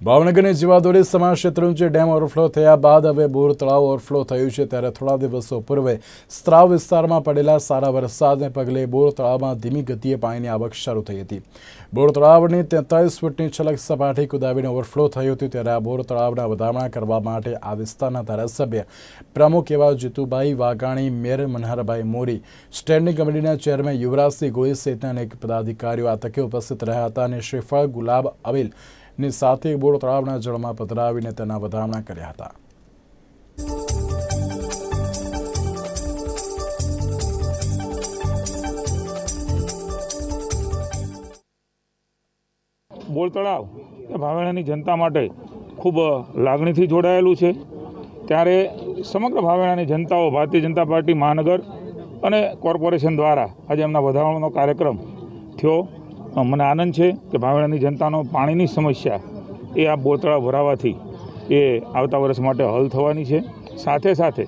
ભાવનગરની જીવાદોરી સમાજ શેત્રુંજી ડેમ ઓવરફ્લો થયા બાદ હવે બોર તળાવ ઓવરફ્લો થયું છે ત્યારે થોડા દિવસો પૂર્વે સ્ત્રાવ વિસ્તારમાં પડેલા સારા વરસાદને પગલે બોર તળાવમાં ધીમી ગતિએ પાણીની આવક શરૂ થઈ હતી. બોર તળાવની તેતાલીસ ફૂટની છલક સપાટી કુદાવીને ઓવરફ્લો થયું હતું ત્યારે આ બોર તળાવના વધામણા કરવા માટે આ વિસ્તારના ધારાસભ્ય પ્રમુખ એવા જીતુભાઈ વાઘાણી, મેયર મનહરભાઈ મોરી, સ્ટેન્ડિંગ કમિટીના ચેરમેન યુવરાજસિંહ ગોહિલ સહિતના અનેક પદાધિકારીઓ આ તકે ઉપસ્થિત રહ્યા હતા અને શ્રીફળ ગુલાબ અવિલ ની સાથે બોર તળાવના જળમાં પધરાવીને તેના વધામણા કર્યા હતા. બોર તળાવ એ ભાવેણાની જનતા માટે ખૂબ લાગણીથી જોડાયેલું છે. ત્યારે સમગ્ર ભાવેણાની જનતાઓ ભારતીય જનતા પાર્ટી મહાનગર અને કોર્પોરેશન દ્વારા આજે એમના વધારણનો કાર્યક્રમ થયો. મને આનંદ છે કે ભાવેણાની જનતાનો પાણીની સમસ્યા એ આ બોતળા ભરાવાથી એ આવતા વર્ષ માટે હલ થવાની છે. સાથે સાથે